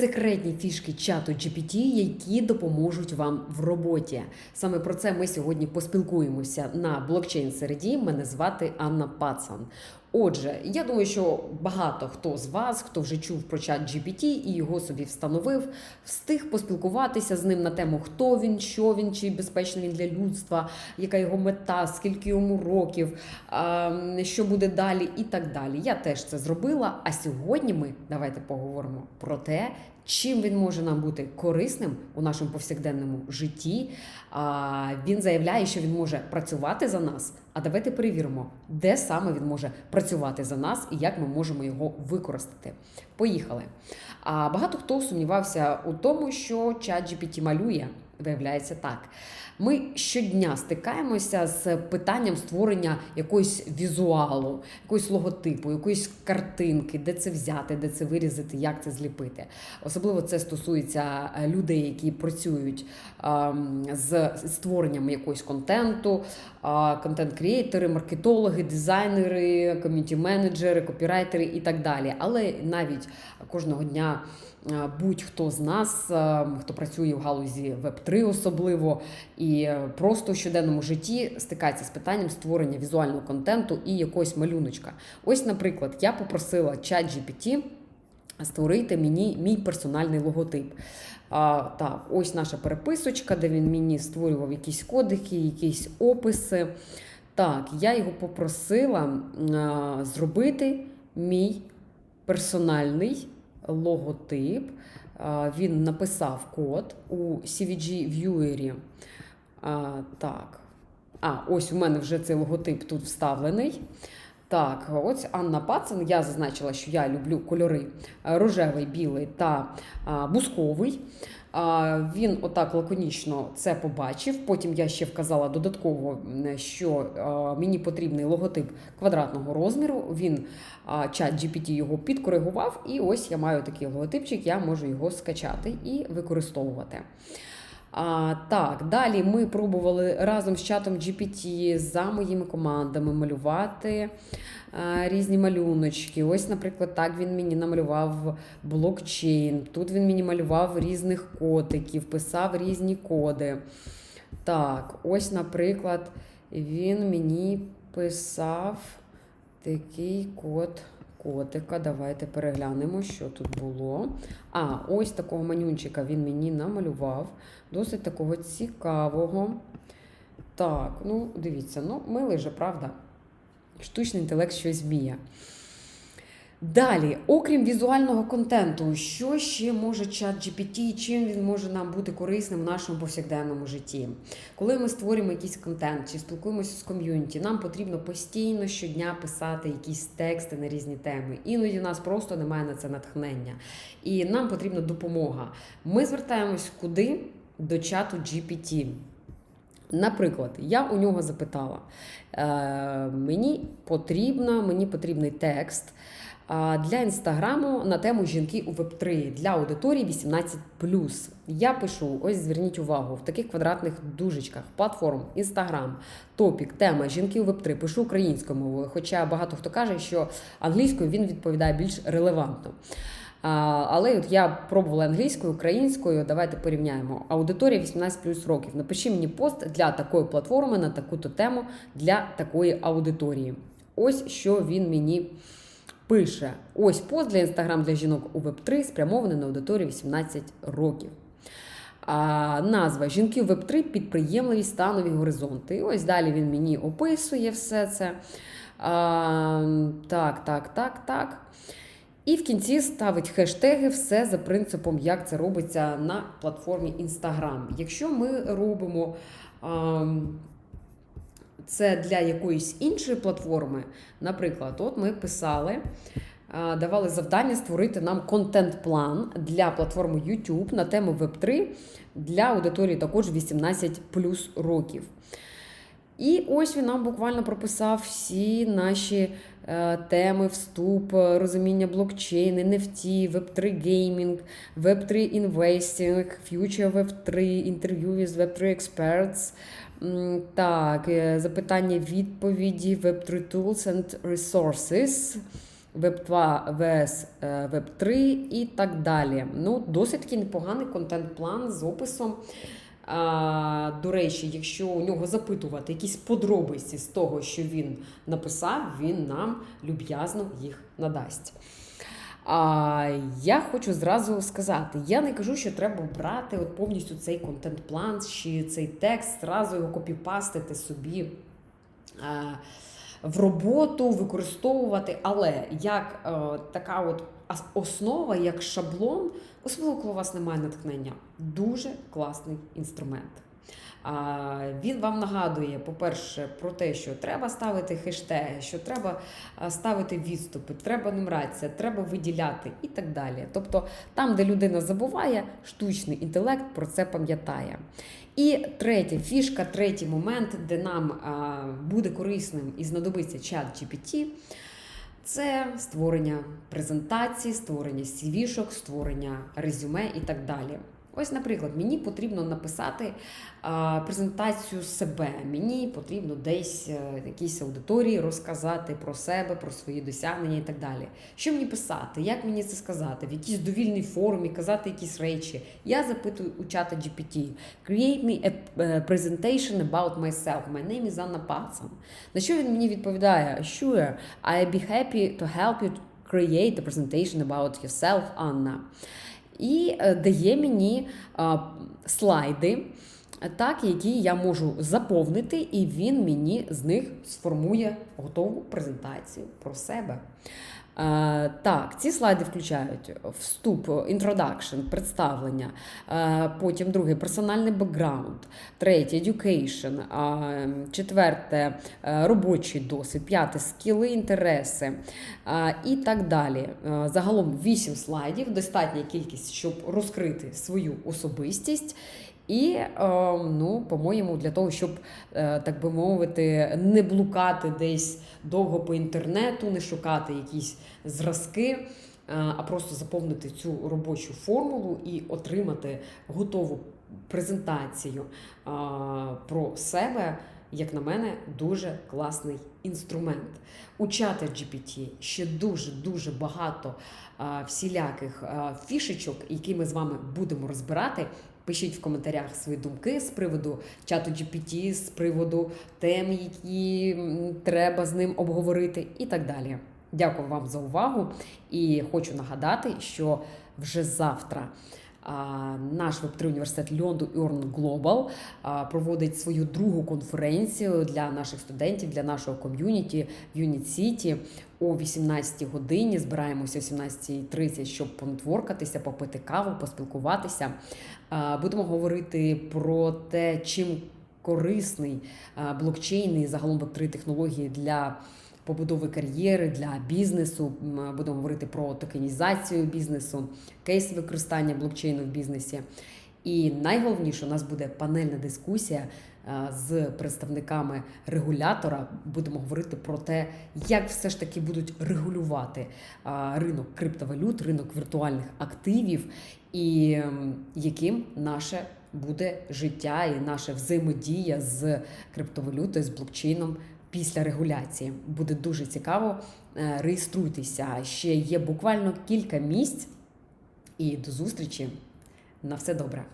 Секретні фішки чату GPT, які допоможуть вам в роботі. Саме про це ми сьогодні поспілкуємося на блокчейн середі. Мене звати Анна Пацан. Отже, я думаю, що багато хто з вас, хто вже чув про чат GPT і його собі встановив, встиг поспілкуватися з ним на тему, хто він, що він, чи безпечний він для людства, яка його мета, скільки йому років, що буде далі, і так далі. Я теж це зробила. А сьогодні ми давайте поговоримо про те, чим він може нам бути корисним у нашому повсякденному житті. Він заявляє, що він може працювати за нас. А давайте перевіримо, де саме він може працювати за нас і як ми можемо його використати. Поїхали. А багато хто сумнівався у тому, що чат GPT малює. Виявляється так. Ми щодня стикаємося з питанням створення якогось візуалу, якогось логотипу, якоїсь картинки, де це взяти, де це вирізати, як це зліпити. Особливо це стосується е, людей, які працюють ем, з створенням якогось контенту, а, контент-крієйтери, маркетологи, дизайнери, ком'юніті-менеджери, копірайтери і так далі. Але навіть кожного дня. е, Будь-хто з нас, е, хто працює в галузі Web3 особливо, і е, просто в щоденному житті стикається з питанням створення візуального контенту і якогось малюночка. Ось, наприклад, я попросила ChatGPT створити мені мій персональний логотип. А, так, ось наша переписочка, де він мені створював якісь кодики, якісь описи. Так, я його попросила а, зробити мій персональний логотип. Він написав код у CVG Viewer. Так. А, ось у мене вже цей логотип тут вставлений. Так, ось Анна Пацан. Я зазначила, що я люблю кольори е, рожевий, білий та а, бусковий. Він отак лаконічно це побачив. Потім я ще вказала додатково, що а, мені потрібний логотип квадратного розміру. Він чат GPT його підкоригував, і ось я маю такий логотипчик, я можу його скачати і використовувати. А, так, далі ми пробували разом з чатом GPT за моїми командами малювати а, різні малюночки. Ось, наприклад, так він мені намалював блокчейн. Тут він мені малював різних котиків, писав різні коди. Так, ось, наприклад, він мені писав такий код котика. Давайте переглянемо, що тут було. А, ось такого манюнчика він мені намалював. Досить такого цікавого. Так, ну, дивіться, ну, милий же, правда? Штучний інтелект щось вміє. Далі, окрім візуального контенту, що ще може чат GPT, чим він може нам бути корисним в нашому повсякденному житті? Коли ми створюємо якийсь контент чи спілкуємося з ком'юніті, нам потрібно постійно щодня писати якісь тексти на різні теми. Іноді в нас просто немає на це натхнення. І нам потрібна допомога. Ми звертаємось куди? До чату GPT. Наприклад, я у нього запитала: е, мені потрібно, мені потрібний текст для інстаграму на тему жінки у Web3 для аудиторії 18. Я пишу: ось зверніть увагу, в таких квадратних дужечках платформ Інстаграм, топік, тема жінки у Web3. Пишу українською мовою, хоча багато хто каже, що англійською він відповідає більш релевантно. Але от я пробувала англійською, українською. Давайте порівняємо. Аудиторія 18 плюс років. Напиши мені пост для такої платформи на таку-то тему для такої аудиторії. Ось що він мені пише: ось пост для інстаграм для жінок у Web3 спрямований на аудиторію 18 років. А, Назва Жінки в Web3 підприємливість станові горизонти. І ось далі він мені описує все це. А, Так, так, так, так. І в кінці ставить хештеги все за принципом, як це робиться на платформі Instagram. Якщо ми робимо а, це для якоїсь іншої платформи, наприклад, от ми писали, давали завдання створити нам контент-план для платформи YouTube на тему Web3 для аудиторії також 18 плюс років. І ось він нам буквально прописав всі наші е, теми, вступ, розуміння блокчейн, NFT, Web3 геймінг, Web3 інвестинг, Future Web3, інтерв'ю з Web3 Experts, м, так, е, запитання відповіді, Web3 Tools and Resources, Web 2, VS, Web 3 і так далі. Ну, досить таки непоганий контент-план з описом. А, До речі, якщо у нього запитувати якісь подробиці з того, що він написав, він нам люб'язно їх надасть. А я хочу зразу сказати: я не кажу, що треба брати от повністю цей контент-план чи цей текст, зразу його копіпастити собі. В роботу використовувати, але як е, така от основа, як шаблон, особливо коли у вас немає натхнення, дуже класний інструмент. Він вам нагадує, по-перше, про те, що треба ставити хештеги, що треба ставити відступи, треба нумерація, треба виділяти і так далі. Тобто, там, де людина забуває, штучний інтелект про це пам'ятає. І третя фішка, третій момент, де нам буде корисним і знадобиться чат GPT, це створення презентацій, створення CV-шок, створення резюме і так далі. Ось, наприклад, мені потрібно написати презентацію себе. Мені потрібно десь е, якійсь аудиторії розказати про себе, про свої досягнення і так далі. Що мені писати? Як мені це сказати? В якійсь довільній формі казати якісь речі. Я запитую у чата GPT. Create me a е, presentation about myself. My name is Anna Patson. На що він мені відповідає? Sure, I'd be happy to help you create a presentation about yourself, Anna і е, дає мені слайди, так, які я можу заповнити, і він мені з них сформує готову презентацію про себе. Е, Так, ці слайди включають вступ, introduction, представлення, е, потім другий персональний бекграунд, третє education, четверте е, робочий досвід, п'яте скіли, інтереси і так далі. Загалом 8 слайдів, достатня кількість, щоб розкрити свою особистість. І, е, ну, по-моєму, для того, щоб, е, так би мовити, не блукати десь довго по інтернету, не шукати якісь зразки, е, а просто заповнити цю робочу формулу і отримати готову презентацію е, про себе. Як на мене, дуже класний інструмент. У чата GPT ще дуже дуже багато всіляких фішечок, які ми з вами будемо розбирати. Пишіть в коментарях свої думки з приводу чату GPT, з приводу тем, які треба з ним обговорити, і так далі. Дякую вам за увагу і хочу нагадати, що вже завтра. Наш Web3 університет Льонду Earn Global проводить свою другу конференцію для наших студентів, для нашого ком'юніті в Юніт Сіті о 18 годині. Збираємося о 17.30, щоб понетворкатися, попити каву, поспілкуватися. Будемо говорити про те, чим корисний блокчейн і загалом Web3 технології для побудови кар'єри для бізнесу. М, Будемо говорити про токенізацію бізнесу, кейс використання блокчейну в бізнесі. І найголовніше, у нас буде панельна дискусія з представниками регулятора. Будемо говорити про те, як все ж таки будуть регулювати ринок криптовалют, ринок віртуальних активів, і яким наше буде життя і наша взаємодія з криптовалютою, з блокчейном після регуляції. Буде дуже цікаво. Е, Реєструйтеся. Ще є буквально кілька місць. І до зустрічі. На все добре.